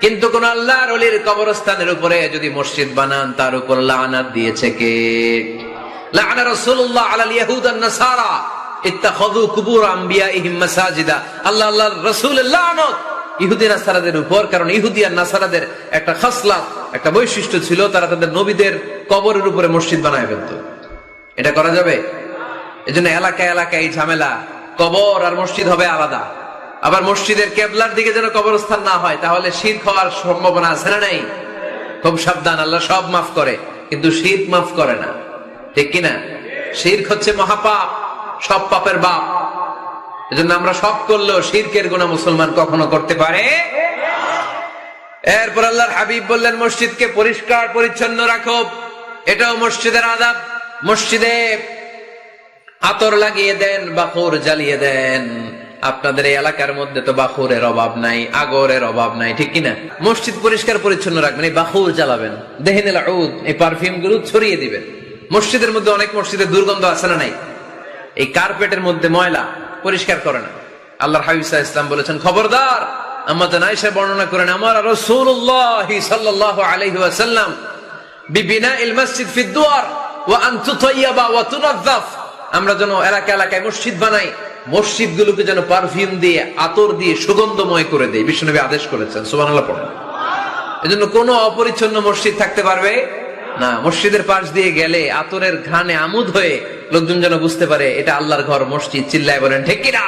কিন্তু কোন আল্লাহর অলির কবরস্থানের উপরে যদি মসজিদ বানান, তার উপর লানাত দিয়েছে কে? লানা আলাল নাসারা। ইত্তাখাযু কুবুর মাসাজিদা। আল্লাহ, আল্লাহর রাসূলের লানত। ইহুদি নাসারাদের উপর, কারণ ইহুদি আর নাসারাদের একটা খাসলাত একটা বৈশিষ্ট্য ছিল, তারা তাদের নবীদের কবরের উপরে মসজিদ বানায় ফেলতো। এটা করা যাবে? এজন্য এলাকায় এলাকায় এই ঝামেলা। কবর আর মসজিদ হবে আলাদা। আবার মসজিদের কেবলার দিকে যেন কবরস্থান না হয়, তাহলে শীত হওয়ার সম্ভাবনা আছে না নাই? খুব সাবধান, আল্লাহ সব মাফ করে, কিন্তু শীত মাফ করে না। ঠিক কিনা শির্ক হচ্ছে মহাপাপ, সব পাপের বাপ। এজন্য আমরা সব করলেও শিরকের গুণা মুসলমান কখনো করতে পারে? এরপর আল্লাহর হাবিব বললেন, মসজিদকে পরিষ্কার, পরিচ্ছন্ন রাখো। এটাও মসজিদের আদাব। মসজিদে আতর লাগিয়ে দেন, বাকুর জ্বালিয়ে দেন। আপনাদের এই এলাকার মধ্যে তো বাকুরের অভাব নাই, আগরের অভাব নাই, ঠিক কিনা? মসজিদ পরিষ্কার পরিচ্ছন্ন রাখবেন, এই বাকুর জ্বালাবেন। দেহিন এই পারফিউমগুলো ছড়িয়ে দিবেন। মসজিদের মধ্যে অনেক মসজিদে দুর্গন্ধ আছে না নাই? এই কার্পেটের মধ্যে ময়লা পরিষ্কার করে না। আল্লাহর হাবিসা ইসলাম বলেছেন, খবরদার আমাদের নাইসা বর্ণনা করেন, আমার রসুল্লাহ সাল্লাহ আলহি বিবিনা ইল মসজিদ ফিদ্দুয়ার ও আন্তুতয়াবা ওয়া আমরা যেন এলাকা এলাকায় মসজিদ বানাই মসজিদ গুলোকে যেন পারফিউম দিয়ে, আতর দিয়ে সুগন্ধময় করে দেয়। বিষ্ণুনবী আদেশ করেছেন, সুবহানাল্লাহ পড়েন। এজন্য কোনো অপরিচ্ছন্ন মসজিদ থাকতে পারবে? না, মসজিদের পাশ দিয়ে গেলে আতরের ঘানে আমুদ হয়ে লোকজন যেন বুঝতে পারে, এটা আল্লাহর ঘর, মসজিদ, চিল্লায় বলেন, ঠিক কিনা?